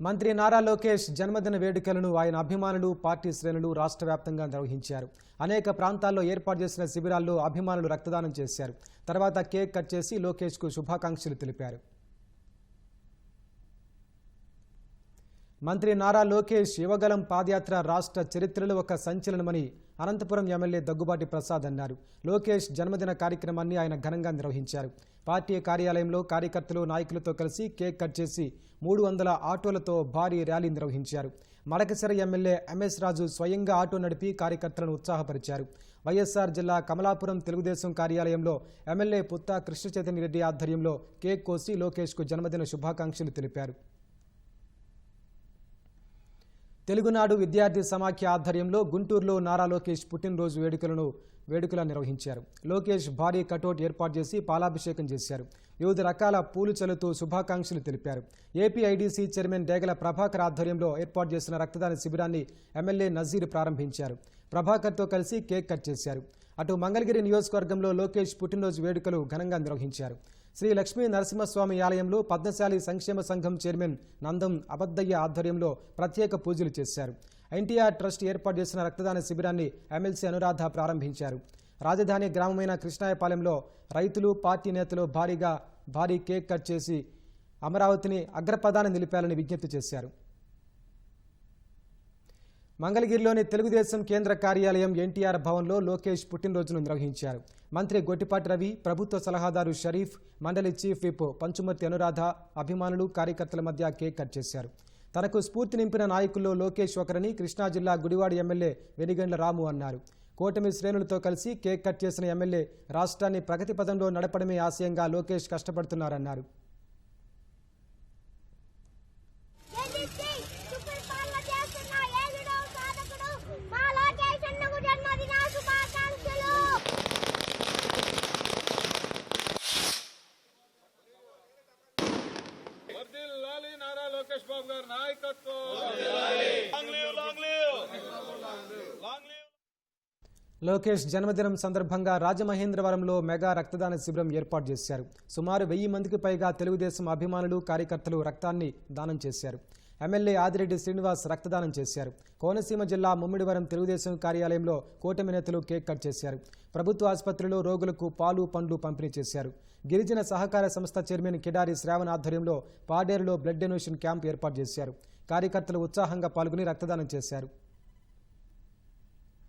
మంత్రి నారా లోకేష్ జన్మదిన వేడుకలను ఆయన అభిమానులు పార్టీ శ్రేణులు రాష్ట్ర వ్యాప్తంగా నిర్వహించారు. అనేక ప్రాంతాల్లో ఏర్పాటు చేసిన శిబిరాల్లో అభిమానులు రక్తదానం చేశారు. తర్వాత కేక్ కట్ చేసి లోకేష్కు శుభాకాంక్షలు తెలిపారు. మంత్రి నారా లోకేష్ యువగలం పాదయాత్ర రాష్ట్ర చరిత్రలో ఒక సంచలనమని అనంతపురం ఎమ్మెల్యే దగ్గుబాటి ప్రసాద్ అన్నారు. లోకేష్ జన్మదిన కార్యక్రమాన్ని ఆయన ఘనంగా నిర్వహించారు. పార్టీ కార్యాలయంలో కార్యకర్తలు నాయకులతో కలిసి కేక్ కట్ చేసి మూడు వందల ఆటోలతో భారీ ర్యాలీ నిర్వహించారు. మడకసిర ఎమ్మెల్యే ఎంఎస్ రాజు స్వయంగా ఆటో నడిపి కార్యకర్తలను ఉత్సాహపరిచారు. వైఎస్ఆర్ జిల్లా కమలాపురం తెలుగుదేశం కార్యాలయంలో ఎమ్మెల్యే పుత్తా కృష్ణ చైతన్య రెడ్డి ఆధ్వర్యంలో కేక్ కోసి లోకేష్కు జన్మదిన శుభాకాంక్షలు తెలిపారు. తెలుగునాడు విద్యార్థి సమాఖ్య ఆధ్వర్యంలో గుంటూరులో నారా లోకేష్ పుట్టినరోజు వేడుకలను వేడుకలు నిర్వహించారు. లోకేష్ భారీ కటౌట్ ఏర్పాటు చేసి పాలాభిషేకం చేశారు. వివిధ రకాల పూలు చల్లుతూ శుభాకాంక్షలు తెలిపారు. ఏపీఐడీసీ చైర్మన్ డేగల ప్రభాకర్ ఆధ్వర్యంలో ఏర్పాటు చేసిన రక్తదాన శిబిరాన్ని ఎమ్మెల్యే నజీర్ ప్రారంభించారు. ప్రభాకర్తో కలిసి కేక్ కట్ చేశారు. అటు మంగళగిరి నియోజకవర్గంలో లోకేష్ పుట్టినరోజు వేడుకలు ఘనంగా నిర్వహించారు. శ్రీ లక్ష్మీ నరసింహస్వామి ఆలయంలో పద్మశాలి సంక్షేమ సంఘం చైర్మన్ నందం అబద్దయ్య ఆధ్వర్యంలో ప్రత్యేక పూజలు చేశారు. ఎన్టీఆర్ ట్రస్ట్ ఏర్పాటు చేసిన రక్తదాన శిబిరాన్ని ఎమ్మెల్సీ అనురాధ ప్రారంభించారు. రాజధాని గ్రామమైన కృష్ణాయపాలెంలో రైతులు పార్టీ నేతలు భారీగా భారీ కేక్ కట్ చేసి అమరావతిని అగ్రపదాన్ని నిలిపాలని విజ్ఞప్తి చేశారు. మంగళగిరిలోని తెలుగుదేశం కేంద్ర కార్యాలయం ఎన్టీఆర్ భవన్లో లోకేష్ పుట్టినరోజును నిర్వహించారు. మంత్రి గొట్టిపాటి రవి ప్రభుత్వ సలహాదారు షరీఫ్ మండలి చీఫ్ విప్ పంచుమర్తి అనురాధ అభిమానులు కార్యకర్తల మధ్య కేక్ కట్ చేశారు. తనకు స్ఫూర్తి నింపిన నాయకుల్లో లోకేష్ ఒకరని కృష్ణా జిల్లా గుడివాడ ఎమ్మెల్యే వెనిగండ్ల రాము అన్నారు. కూటమి శ్రేణులతో కలిసి కేక్ కట్ చేసిన ఎమ్మెల్యే రాష్ట్రాన్ని ప్రగతి పదంలో నడపడమే ఆశయంగా లోకేష్ కష్టపడుతున్నారన్నారు. లోకేష్ బాబు గారి నాయకత్వం. లోకేష్ జన్మదినం సందర్భంగా రాజమహేంద్రవరంలో మెగా రక్తదాన శిబిరం ఏర్పాటు చేశారు. సుమారు వెయ్యి మందికి పైగా తెలుగుదేశం అభిమానులు కార్యకర్తలు రక్తాన్ని దానం చేశారు. ఎమ్మెల్యే ఆదిరెడ్డి శ్రీనివాస్ రక్తదానం చేశారు. కోనసీమ జిల్లా ముమ్మిడివరం తెలుగుదేశం కార్యాలయంలో కూటమి నేతలు కేక్ కట్ చేశారు. ప్రభుత్వ ఆసుపత్రిలో రోగులకు పాలు పండ్లు పంపిణీ చేశారు. గిరిజన సహకార సంస్థ చైర్మన్ కిడారి శ్రావణ్ ఆధ్వర్యంలో పాడేరులో బ్లడ్ డొనేషన్ క్యాంప్ ఏర్పాటు చేశారు. కార్యకర్తలు ఉత్సాహంగా పాల్గొని రక్తదానం చేశారు.